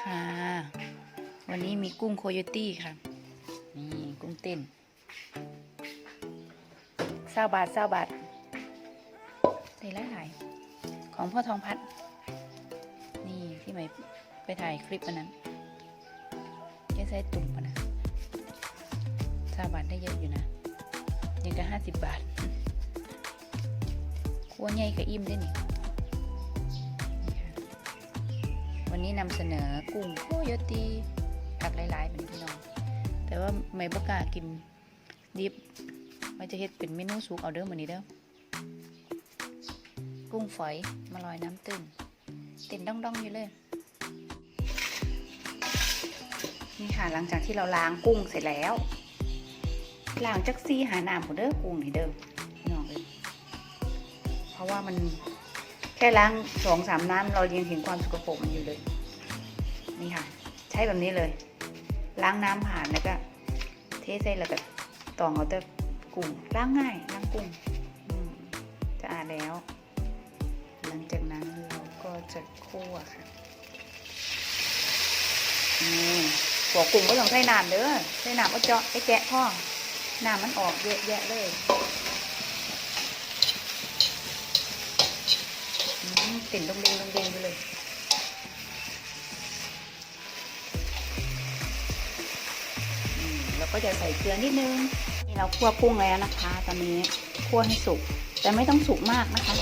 ค่ะวันนี้มีกุ้งโคโยตี้ค่ะนี่กุ้งเต้นเศร้าบาทเศร้าบาทใส่หลายๆของพ่อทองพัด นี่ที่ใหมไปถ่ายคลิปวันนั้นแกใส่ตุ่มนะเศร้าบาทได้เยอะอยู่นะยังก็ห้าสิบบาทครัวใหญ่กับอิ่มได้นี่นี่ วันนี้นำเสนอกุ้งโคโยตีผักหลายๆเหมือนพี่น้อง แต่ว่าไม่บกล้ากินดิบมันจะเฮ็ดเป็นเมนูสุกเอาเด้อมื้อนี้เด้อกุ้งฝอยมาลอยน้ำตื้นเต้นดองๆอยู่เลยนี่ค่ะหลังจากที่เราล้างกุ้งเสร็จแล้วล้างจักซี่หาน้ำของเด้อกุ้งนี่เด้อน้องเลยเพราะว่ามัน ค่ล้างสองสามน้ำเรายังเห็นความสกปรกมันอยู่เลย นี่ค่ะ ใช้แบบนี้เลย ล้างน้ำผ่านแล้วก็เทใส่แล้วก็ตองเอาแต่กุ้งล้างง่ายล้างกุ้งอืมจะอาดแล้ว หลังจากนั้นเราก็จะคั่วค่ะหัวกุ้งก็ต้องใส่น้ำเด้อใส่น้ำเอาเจาะไอ้แกะพ่อน้ำมันออกเยอะแยะเลย ติ่นดงเดงดงเดงไปเลยแล้วก็จะใส่เกลือนิดนึง นี่เราคั่วกุ้งแล้วนะคะ ตอนนี้คั่วให้สุก แต่ไม่ต้องสุกมากนะคะ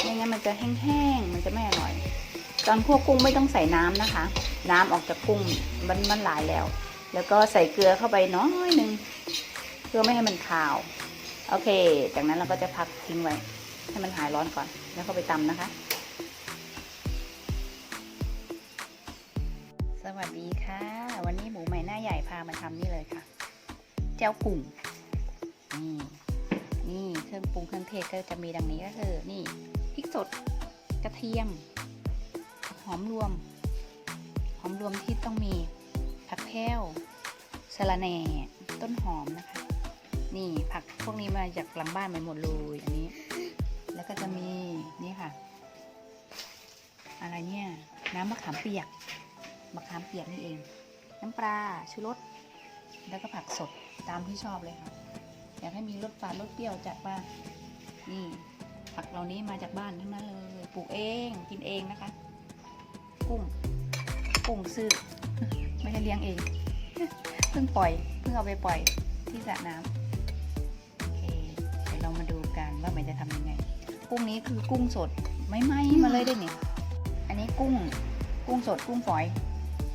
ไม่งั้นมันจะแห้งๆ มันจะไม่อร่อย ตอนคั่วกุ้งไม่ต้องใส่น้ำนะคะ น้ำออกจากกุ้งมันมันหลายแล้ว แล้วก็ใส่เกลือเข้าไปน้อยนึง เพื่อไม่ให้มันคาว โอเค จากนั้นเราก็จะพักทิ้งไว้ ให้มันหายร้อนก่อน แล้วก็ไปตำนะคะ สวัสดีค่ะ วันนี้หมูใหม่หน้าใหญ่พามาทำนี่เลยค่ะเจ้ากุ้งนี่นี่เครื่องปรุงเครื่องเทศก็จะมีดังนี้ก็คือนี่พริกสดกระเทียม หอมรวม หอมรวมที่ต้องมีผักแพ้วสะระแหน่ต้นหอมนะคะ นี่ผักพวกนี้มาจากหลังบ้านไปหมดเลยอันนี้ แล้วก็จะมีนี่ค่ะ อะไรเนี่ย น้ำมะขามเปียกมะขามเปียกนี่เอง น้ำปลาชูรสแล้วก็ผักสดตามที่ชอบเลยค่ะ อยากให้มีรสฝาดรสเปรี้ยวจัดมานี่ผักเหล่านี้มาจากบ้านทั้งนั้นเลยปลูกเองกินเองนะคะ กุ้งกุ้งซื้อไม่ได้เลี้ยงเองเพิ่งปล่อยเพิ่งเอาไปปล่อยที่สระน้ำโอเคเดี๋ยวเรามาดูกันว่ามันจะทำยังไง กุ้งนี้คือกุ้งสดไม่ไหม้มาเลยด้วยเนี่ยอันนี้กุ้งกุ้งสดกุ้งฝอย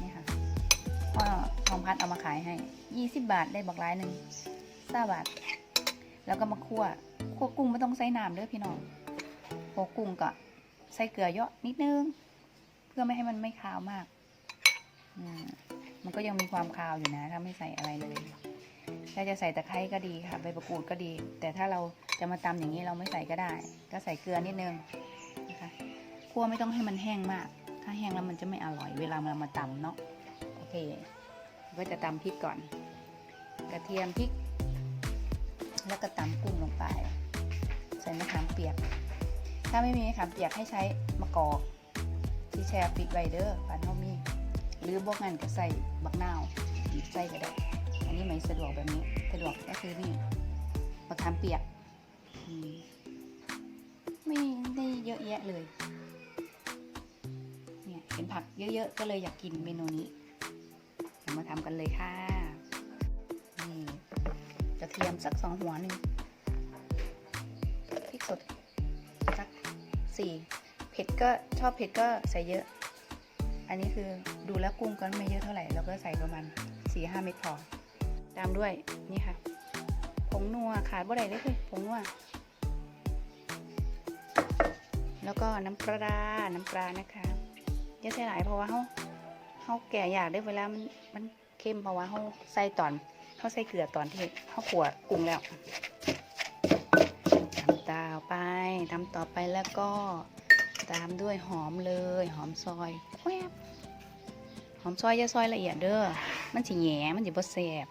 นี่ค่ะพ่อทองพัดเอามาขายให้ 20 บาทได้บักร้ายหนึ่งซาบาท แล้วก็มาคั่วคั่วกุ้งไม่ต้องใส่น้ำเด้อพี่น้องพอกุ้งก็ใส่เกลือเยอะนิดนึง เพื่อไม่ให้มันไม่คาวมากอืมมันก็ยังมีความคาวอยู่นะ ถ้าไม่ใส่อะไรเลย ถ้าจะใส่ตะไคร้ก็ดีค่ะ ใบมะกรูดก็ดี แต่ถ้าเราจะมาตำอย่างนี้เราไม่ใส่ก็ได้ ก็ใส่เกลือนิดนึงนะคะคั่วไม่ต้องให้มันแห้งมาก ถ้าแห้งแล้วมันจะไม่อร่อยเวลาเรามาตำเนาะโอเค ก็จะตำพริกก่อน กระเทียมพริก แล้วก็ตำกุ้งลงไป ใส่มะขามเปียก ถ้าไม่มีมะขามเปียกให้ใช้มะกอกที่แช่ฟิตไวเดอร์ปานเท่ามีหรือบวกงั้นก็ใส่บักนาวใส่ก็ได้ อันนี้ไม่สะดวกแบบนี้ สะดวกก็คือนี่มะขามเปียกไม่ได้เยอะแยะเลย เนี่ยเห็นผักเยอะๆ ก็เลยอยากกินเมนูนี้เรามาทำกันเลยค่ะ นี่กระเทียมสักสองหัวหนึ่งพริกสดสักสี่เผ็ดก็ชอบเผ็ดก็ใส่เยอะ อันนี้คือดูแล้วกุ้งก็ไม่เยอะเท่าไหร่เราก็ใส่ประมาณสี่ห้าเม็ดพอ ตามด้วยนี่ค่ะ ผงนัวขาดบ่ได้เลยคือผงนัว แล้วก็น้ำปลา น้ำปลานะคะอย่าใส่หลายเพราะว่าเขาเขาแก่อยากได้เวลามันมันเค็มเพราะว่าเขาใส่ตอนเขาใส่เกลือตอนที่เขาขวดกุ้งแล้วทำต่อไปทำต่อไปแล้วก็ตามด้วยหอมเลยหอมซอยแวบหอมซอยอย่าซอยละเอียดเด้อ มันสิแหงมันสิบ่แสบ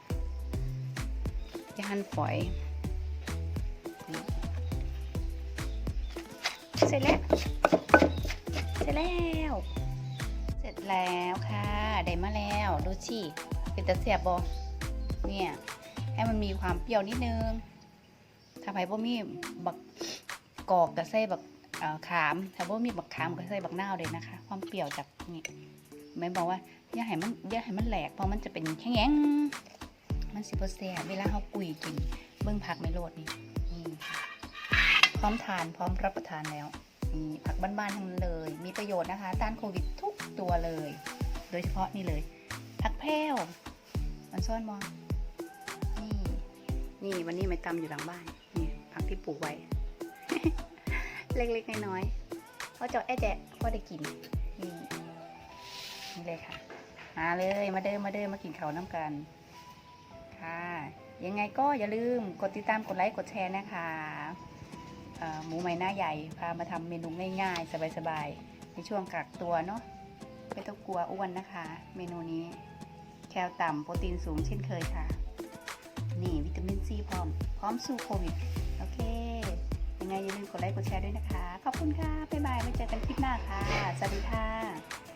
อย่าหั่นฝอย เสร็จแล้ว เสร็จแล้ว เสร็จแล้วค่ะ ได้มาแล้วดูชิเป็นตะเสียบบอเนี่ยให้มันมีความเปรี้ยวนิดนึงถ้าไผ่บ่มีบักกอกกระใส่บักขามถ้าบ่มีบักขามก็ใส่บักนาวเลยนะคะ ความเปรี้ยวจากนี่แม่บอกว่าอย่าให้มันอย่าให้มันแหลกเพราะมันจะเป็นแข็ง มันสิบ่แซ่เวลาเฮากุยกิน เบิ่งผักไม่โลดนี่พร้อมทานพร้อมรับประทานแล้วนี่ผักบ้านๆทั้งนั้นเลย มีประโยชน์นะคะ ต้านโควิดทุกตัวเลย โดยเฉพาะนี่เลยผักแพรวมันซ่อนมอง นี่ นี่วันนี้ไม่ตำอยู่หลังบ้าน นี่ผักที่ปลูกไว้ เล็กๆน้อยๆเพราะเจาะแอะแจะก็ได้กิน นี่นี่เลยค่ะ มาเลย มาเดินมาเดินมากินข้าวน้ำกัน ค่ะ ยังไงก็อย่าลืมกดติดตามกดไลค์กดแชร์นะคะหมูไหมหน้าใหญ่พามาทำเมนูง่ายๆ สบายๆ ในช่วงกักตัวเนาะไม่ต้องกลัวอ้วนนะคะ เมนูนี้แคลต่ำโปรตีนสูงเช่นเคยค่ะ นี่วิตามินซีพร้อม พร้อมสู้โควิด โอเค ยังไงอย่าลืมกดไลค์กดแชร์ด้วยนะคะ ขอบคุณค่ะ บ๊ายบายไว้เจอกันคลิปหน้าค่ะ สวัสดีค่ะ